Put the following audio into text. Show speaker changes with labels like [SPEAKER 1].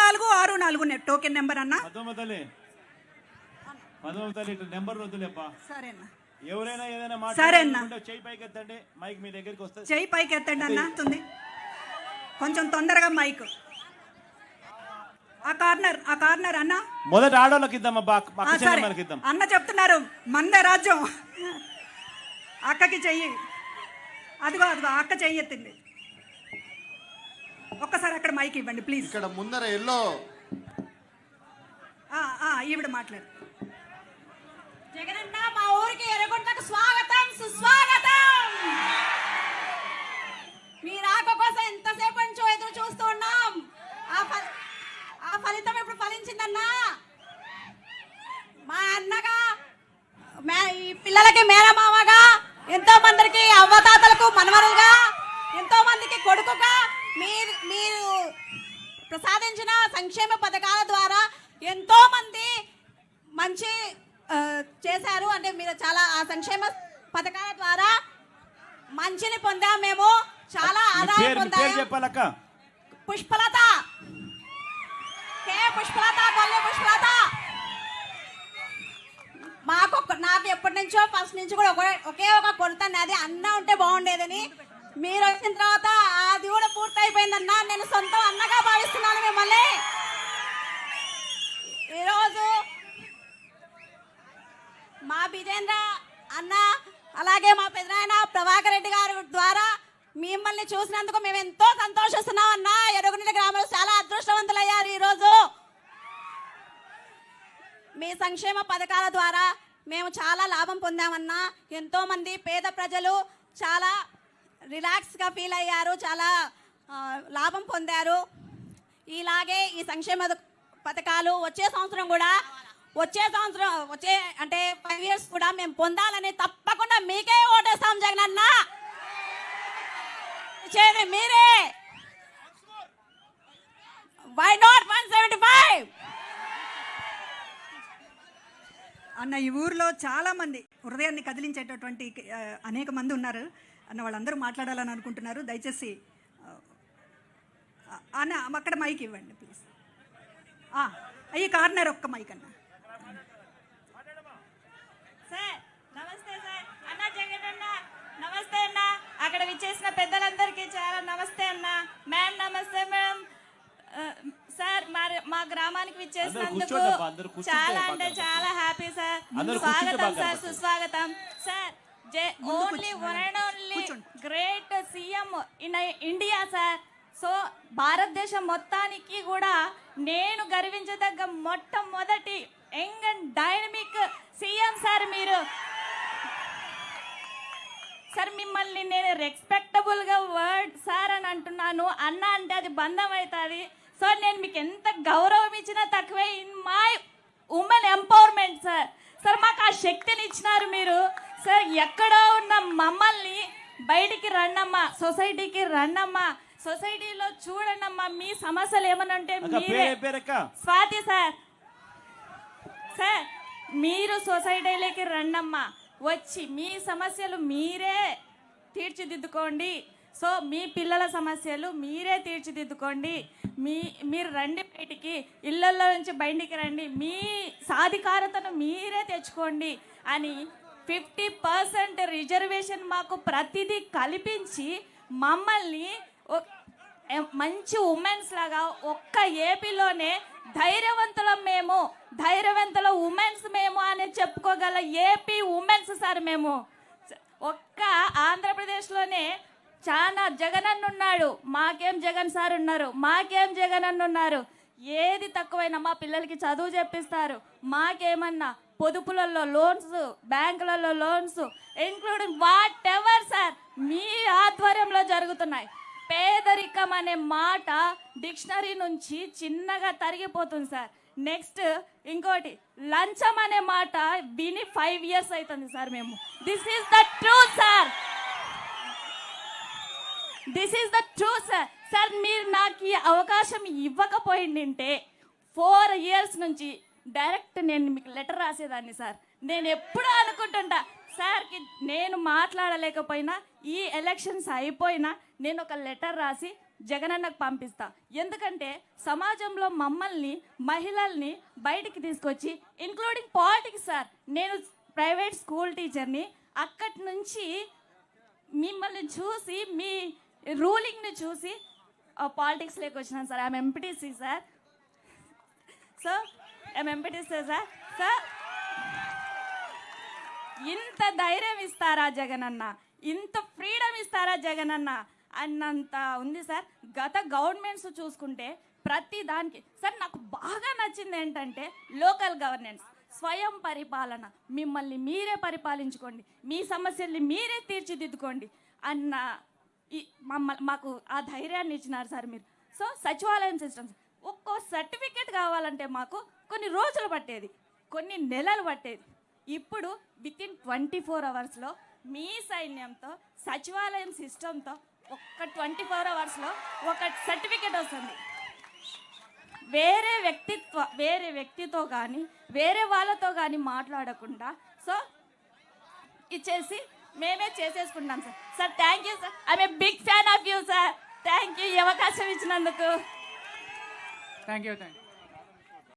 [SPEAKER 1] నాలుగు ఆరు నాలుగు టోకెన్ నెంబర్ అన్న. చెయ్యి పైకి ఎత్తండి అన్న తుంది కొంచెం తొందరగా మైక్. ఆ కార్నర్ ఆ కార్నర్ అన్న.
[SPEAKER 2] మొదట ఆడోళ్ళకి ఇద్దాం
[SPEAKER 1] అన్న చెప్తున్నారు మందే రాజ్యం అక్కకి చెయ్యి. అదిగో అదిగో అక్క చెయ్యి ఎత్తింది. ఒక్కసారి అక్కడ మైక్ ఇవ్వండి ప్లీజ్
[SPEAKER 3] ఇక్కడ ముందర ఎల్లో.
[SPEAKER 1] ఆ, ఆ, ఈవిడ మాట్లాడు.
[SPEAKER 4] జగనన్న మా ఊరికి ఎరగొండకు స్వాగతం సుస్వాగతం! మీ రాక కోసం ఎంతసేపు నుంచో ఎదురు చూస్తూ ఉన్నాం. ఆ ఫలితం ఇప్పుడు ఫలించిందన్నా? మా అన్నగా మే- ఈ పిల్లలకి మేనమామగా ఎంతో మందికి అవ్వతాతలకు మనవరులుగా ఎంతో మందికి కొడుకుగా మీరు మీరు ప్రసాదించిన సంక్షేమ పథకాల ద్వారా ఎంతో మంది మంచి చేశారు. అంటే మీరు చాలా ఆ సంక్షేమ పథకాల ద్వారా మంచిని పొందాం. మేము చాలా ఆదాయం
[SPEAKER 2] చెప్పాలక్క.
[SPEAKER 4] పుష్పలత. కే పుష్పలత కొల్లి పుష్పలత. మాకు నాకు ఎప్పటి నుంచో ఫస్ట్ నుంచి కూడా ఒకే ఒకే ఒక కొరత అది అన్న ఉంటే బాగుండేదని మీరు వచ్చిన తర్వాత అది కూడా పూర్తయిపోయిందన్నా నేను సొంతం అన్నగా భావిస్తున్నాను మిమ్మల్ని. ఈరోజు మా బిజేంద్ర అన్న అలాగే మా పెదనాయన ప్రభాకర్ రెడ్డి గారి ద్వారా మిమ్మల్ని చూసినందుకు మేము ఎంతో సంతోషిస్తున్నాం అన్న. ఎరుగునీటి గ్రామంలో చాలా అదృష్టవంతులయ్యారు ఈరోజు. మీ సంక్షేమ పథకాల ద్వారా మేము చాలా లాభం పొందామన్నా. ఎంతోమంది పేద ప్రజలు చాలా రిలాక్స్గా ఫీల్ అయ్యారు చాలా లాభం పొందారు. ఇలాగే ఈ సంక్షేమ పథకాలు వచ్చే సంవత్సరం కూడా వచ్చే సంవత్సరం వచ్చే అంటే ఫైవ్ ఇయర్స్ కూడా మేము పొందాలని తప్పకుండా మీకే ఓటేస్తాం జగనన్న. చేది మీరే. Why not one seventy five
[SPEAKER 1] అన్న ఈ ఊర్లో చాలా మంది హృదయాన్ని కదిలించేటటువంటి అనేక మంది ఉన్నారు. అన్న వాళ్ళందరూ మాట్లాడాలని అనుకుంటున్నారు. దయచేసి అన్న అక్కడ మైక్ ఇవ్వండి ప్లీజ్. ఈ కార్నర్ ఒక్క మైక్ అన్న.
[SPEAKER 4] సార్ నమస్తే సార్. అన్న జగన్ అన్న నమస్తే అన్న. అక్కడ విచ్చేసిన పెద్దలందరికీ చాలా నమస్తే అన్న. మ్యామ్ నమస్తే మ్యామ్. సార్ మా గ్రామానికి విచ్చేసినందుకు చాలా అంటే చాలా హ్యాపీ సార్. స్వాగతం సార్. సుస్వాగతం. Sir only one and only great CM in India sir so భారతదేశం మొత్తానికి కూడా నేను గర్వించదగ్గ మొట్టమొదటి young and dynamic CM sir మీరు. సార్ మిమ్మల్ని నేను రెస్పెక్టబుల్గా వర్డ్ సార్ అని అంటున్నాను. అన్న అంటే అది బంధం అవుతుంది. సో నేను మీకు ఎంత గౌరవం ఇచ్చినా తక్కువే. In my women empowerment sir sir మాకు ఆ శక్తిని ఇచ్చినారు మీరు. సార్ ఎక్కడో ఉన్న మమ్మల్ని బయటికి రండమ్మా సొసైటీకి రండమ్మా సొసైటీలో చూడండమ్మా మీ సమస్యలు
[SPEAKER 2] అక్క
[SPEAKER 4] మీరే. స్వాతి సార్ సార్ మీరు సొసైటీలోకి రండమ్మా వచ్చి మీ సమస్యలు మీరే తీర్చిదిద్దుకోండి. సో మీ పిల్లల సమస్యలు మీరే తీర్చిదిద్దుకోండి. మీ మీరు రండి బయటికి ఇళ్ళల్లో నుంచి బయటికి రండి. మీ సాధికారతను మీరే తెచ్చుకోండి అని ఫిఫ్టీ పర్సెంట్ రిజర్వేషన్ మాకు ప్రతిదీ కల్పించి మమ్మల్ని మంచి ఉమెన్స్ లాగా ఒక్క ఏపీలోనే ధైర్యవంతులం మేము ధైర్యవంతుల ఉమెన్స్ మేము అని చెప్పుకోగల ఏపీ ఉమెన్స్ సార్ మేము. ఒక్క ఆంధ్రప్రదేశ్లోనే చాలా జగన్ అన్న ఉన్నాడు మాకేం జగన్ సార్ ఉన్నారు? మాకేం జగన్ అన్న ఉన్నారు ఏది తక్కువైనా మా పిల్లలకి చదువు చెప్పిస్తారు. మాకేమన్నా పొదుపులలో లోన్స్ బ్యాంకులలో loans including whatever sir మీ ఆధ్వర్యంలో జరుగుతున్నాయి. పేదరికం అనే మాట డిక్షనరీ నుంచి చిన్నగా తరిగిపోతుంది సార్ నెక్స్ట్ ఇంకోటి లంచం అనే మాట విని ఫైవ్ ఇయర్స్ అవుతుంది సార్ మేము. This is the truth sir this is the true sir sir మీరు నాకు ఈ అవకాశం ఇవ్వకపోయిండింటే ఫోర్ ఇయర్స్ నుంచి డైరెక్ట్ నేను మీకు లెటర్ రాసేదాన్ని సార్ నేను ఎప్పుడూ అనుకుంటుంటా సార్కి నేను మాట్లాడలేకపోయినా ఈ ఎలక్షన్స్ అయిపోయినా నేను ఒక లెటర్ రాసి జగనన్నకు పంపిస్తా. ఎందుకంటే సమాజంలో మమ్మల్ని మహిళల్ని బయటికి తీసుకొచ్చి ఇంక్లూడింగ్ పాలిటిక్స్ సార్ నేను ప్రైవేట్ స్కూల్ టీచర్ని అక్కడి నుంచి మిమ్మల్ని చూసి మీ రూలింగ్ని చూసి పాలిటిక్స్లోకి వచ్చినాను sir. I'm MPTC sir so I'm MPTC sir sir ఇంత ధైర్యం ఇస్తారా జగనన్న? ఇంత ఫ్రీడమ్ ఇస్తారా జగనన్న? అన్నంత ఉంది సార్ గత గవర్నమెంట్స్ చూసుకుంటే ప్రతి దానికి సార్ నాకు బాగా నచ్చింది ఏంటంటే లోకల్ గవర్నెన్స్ స్వయం పరిపాలన. మిమ్మల్ని మీరే పరిపాలించుకోండి. మీ సమస్యల్ని మీరే తీర్చిదిద్దుకోండి. అన్న ఈ మమ్మల్ని మాకు ఆ ధైర్యాన్ని ఇచ్చినారు సార్ మీరు. సో సచివాలయం సిస్టమ్స్ ఒక్కో సర్టిఫికేట్ కావాలంటే మాకు కొన్ని రోజులు పట్టేది కొన్ని నెలలు పట్టేది. ఇప్పుడు విత్ ఇన్ ట్వంటీ ఫోర్ అవర్స్లో మీ సైన్యంతో సచివాలయం సిస్టంతో ఒక్క ట్వంటీ ఫోర్ అవర్స్లో ఒక సర్టిఫికేట్ వస్తుంది. వేరే వ్యక్తిత్వ వేరే వ్యక్తితో కానీ వేరే వాళ్ళతో కానీ మాట్లాడకుండా సో ఇచ్చేసి మేమే చేసేసుకుంటాం sir sir thank you sir I'm may big fan of you sir thank you ఈ అవకాశం ఇచ్చినందుకు.
[SPEAKER 3] Thank you thank you